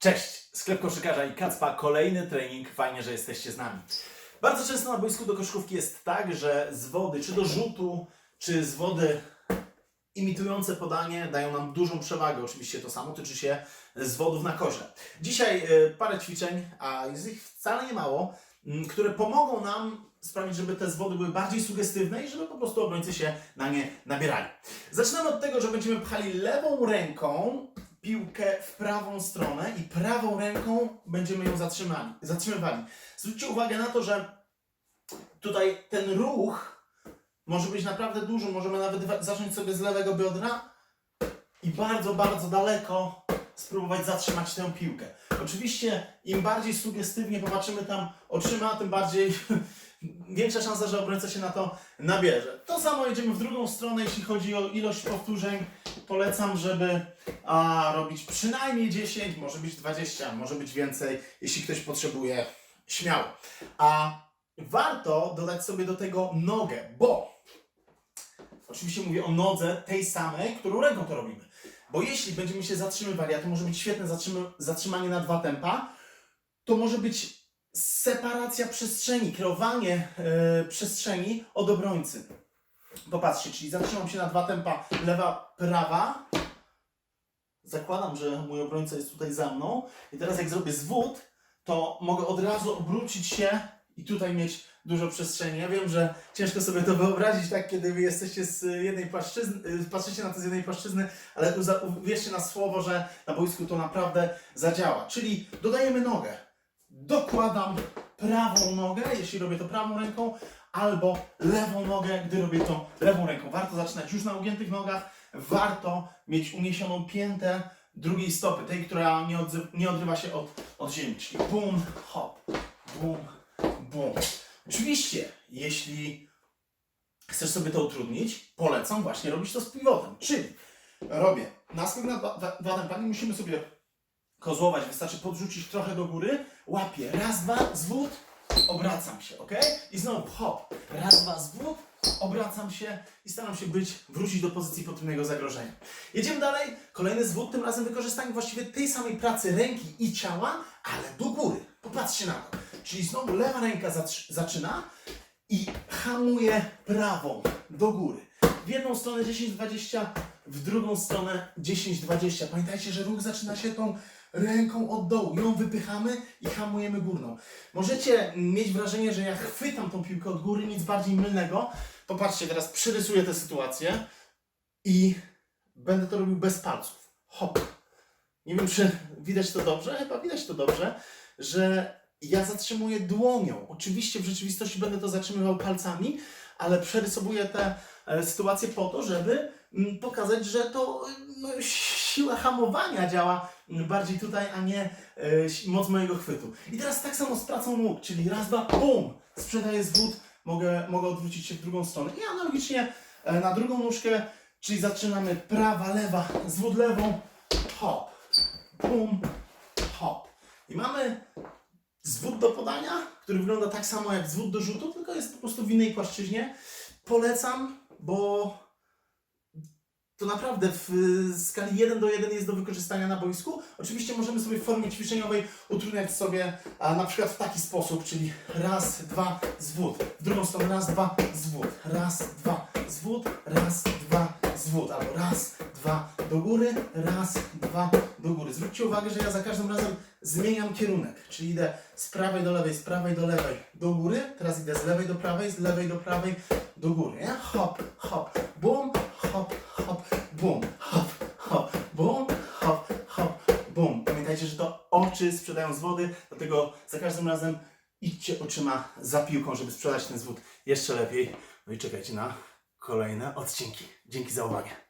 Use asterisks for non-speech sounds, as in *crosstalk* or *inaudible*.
Cześć, sklep koszykarza i Kacpa, kolejny trening, fajnie, że jesteście z nami. Bardzo często na boisku do koszykówki jest tak, że z wody, czy do rzutu, czy z wody imitujące podanie dają nam dużą przewagę. Oczywiście to samo tyczy się zwodów na korze. Dzisiaj e, parę ćwiczeń, a jest ich wcale nie mało, które pomogą nam sprawić, żeby te zwody były bardziej sugestywne i żeby po prostu obrońcy się na nie nabierali. Zaczynamy od tego, że będziemy pchali lewą ręką piłkę w prawą stronę i prawą ręką będziemy ją zatrzymali, zatrzymywali. Zwróćcie uwagę na to, że tutaj ten ruch może być naprawdę duży. Możemy nawet zacząć sobie z lewego biodra i bardzo, bardzo daleko spróbować zatrzymać tę piłkę. Oczywiście im bardziej sugestywnie popatrzymy tam oczyma, tym bardziej *laughs* większa szansa, że obrońca się na to nabierze. To samo jedziemy w drugą stronę, jeśli chodzi o ilość powtórzeń. Polecam, żeby a, robić przynajmniej 10, może być 20, może być więcej, jeśli ktoś potrzebuje, śmiało. A warto dodać sobie do tego nogę, bo oczywiście mówię o nodze tej samej, którą ręką to robimy. Bo jeśli będziemy się zatrzymywali, a to może być świetne zatrzymanie na dwa tempa, to może być separacja przestrzeni, kreowanie e, przestrzeni od obrońcy. Popatrzcie, czyli zatrzymam się na dwa tempa lewa, prawa. Zakładam, że mój obrońca jest tutaj za mną. I teraz jak zrobię zwód, to mogę od razu obrócić się i tutaj mieć dużo przestrzeni. Ja wiem, że ciężko sobie to wyobrazić, tak, kiedy wy jesteście z jednej płaszczyzny, y, patrzycie na to z jednej płaszczyzny, ale uwierzcie na słowo, że na boisku to naprawdę zadziała. Czyli dodajemy nogę. Dokładam prawą nogę, jeśli robię to prawą ręką, albo lewą nogę, gdy robię to lewą ręką. Warto zaczynać już na ugiętych nogach, warto mieć uniesioną piętę drugiej stopy, tej, która nie, nie odrywa się od, od ziemi. Czyli bum, hop, bum, bum. Oczywiście, jeśli chcesz sobie to utrudnić, polecam właśnie robić to z pivotem. Czyli robię naskok na dwa, dwa, musimy sobie kozłować, wystarczy podrzucić trochę do góry, łapię, raz, dwa, zwód, obracam się, ok? I znowu hop, raz, dwa, zwód, obracam się i staram się być, wrócić do pozycji potrójnego zagrożenia. Jedziemy dalej, kolejny zwód, tym razem wykorzystanie właściwie tej samej pracy ręki i ciała, ale do góry. Popatrzcie na to. Czyli znowu lewa ręka zaczyna i hamuje prawą do góry. W jedną stronę 10-20, w drugą stronę 10-20. Pamiętajcie, że ruch zaczyna się tą ręką od dołu. Ją wypychamy i hamujemy górną. Możecie mieć wrażenie, że ja chwytam tą piłkę od góry, nic bardziej mylnego. Popatrzcie, teraz przyrysuję tę sytuację i będę to robił bez palców. Hop. Nie wiem, czy widać to dobrze, chyba widać to dobrze, że ja zatrzymuję dłonią. Oczywiście w rzeczywistości będę to zatrzymywał palcami, ale przerysowuję tę e, sytuację po to, żeby pokazać, że to no, siła hamowania działa bardziej tutaj, a nie e, moc mojego chwytu. I teraz tak samo z pracą nóg, czyli raz, dwa, bum, sprzedaję zwód, mogę, mogę odwrócić się w drugą stronę. I analogicznie e, na drugą nóżkę, czyli zaczynamy prawa, lewa, zwód lewą, hop, bum, hop. I mamy zwód do podania, który wygląda tak samo jak zwód do rzutu, tylko jest po prostu w innej płaszczyźnie. Polecam, bo to naprawdę w y, skali 1 do 1 jest do wykorzystania na boisku. Oczywiście możemy sobie w formie ćwiczeniowej utrudniać sobie a, na przykład w taki sposób, czyli raz, dwa, zwód. W drugą stronę raz, dwa, zwód. Raz, dwa, zwód. Raz, dwa, zwód. Albo raz, dwa, do góry. Raz, dwa, do góry. Zwróćcie uwagę, że ja za każdym razem zmieniam kierunek, czyli idę z prawej do lewej, z prawej do lewej, do góry. Teraz idę z lewej do prawej, z lewej do prawej, do góry. Hop, hop, bum, hop, bum, hop, hop, bum, hop, hop, bum. Pamiętajcie, że to oczy sprzedają z wody, dlatego za każdym razem idźcie oczyma za piłką, żeby sprzedać ten zwód jeszcze lepiej. No i czekajcie na kolejne odcinki. Dzięki za uwagę.